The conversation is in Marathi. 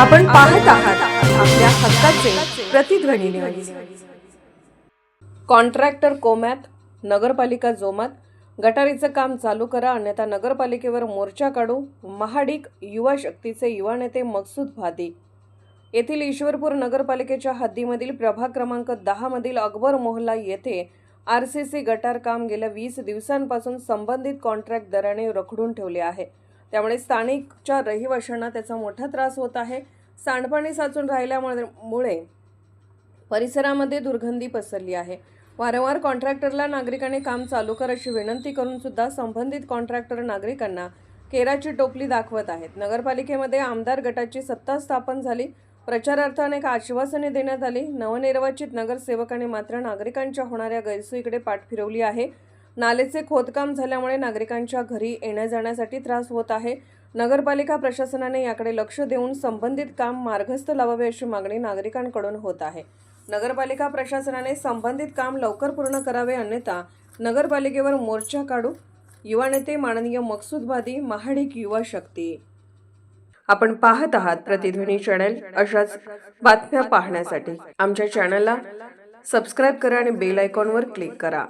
आपण पाहत आहात आपल्या हक्काचे प्रतिध्वनी न्यूज कॉन्ट्रॅक्टर कोम्यात नगरपालिका जोमात गटारीचं काम चालू करा अन्यथा नगरपालिकेवर मोर्चा काढू महाडिक युवा शक्तीचे युवा नेते मकसूद भादी येथील ईश्वरपूर नगरपालिकेच्या हद्दीमधील प्रभाग क्रमांक दहामधील अकबर मोहल्ला येथे आर सी सी गटार काम गेल्या वीस दिवसांपासून संबंधित कॉन्ट्रॅक्ट दराने रखडून ठेवले आहे. त्यामुळे स्थानिकच्या रहिवाशांना त्याचा मोठा त्रास होत आहे. सांडपाणी साचून राहिल्यामुळे मुळे परिसरामध्ये दुर्गंधी पसरली आहे. वारंवार कॉन्ट्रॅक्टरला नागरिकांनी काम चालू कर अशी विनंती करून सुद्धा संबंधित कॉन्ट्रॅक्टर नागरिकांना केराची टोपली दाखवत आहेत. नगरपालिकेमध्ये आमदार गटाची सत्ता स्थापन झाली. प्रचारार्थाने एक आश्वासने देण्यात आली. नवनिर्वाचित नगरसेवकाने मात्र नागरिकांच्या होणाऱ्या गैरसोयीकडे पाठ फिरवली आहे. नालेचे खोदकाम झाल्यामुळे नागरिकांच्या घरी येण्या जाण्यासाठी त्रास होत आहे. नगरपालिका प्रशासनाने याकडे लक्ष देऊन संबंधित काम मार्गस्थ लावावे अशी मागणी नागरिकांकडून होत आहे. नगरपालिका प्रशासनाने संबंधित काम लवकर पूर्ण करावे अन्यथा नगरपालिकेवर मोर्चा काढू. युवा नेते माननीय मकसूदबादी महाडिक युवा शक्ती. आपण पाहत आहात प्रतिध्वनी चॅनल. अशाच बातम्या पाहण्यासाठी आमच्या चॅनलला सबस्क्राईब करा आणि बेल आयकॉनवर क्लिक करा.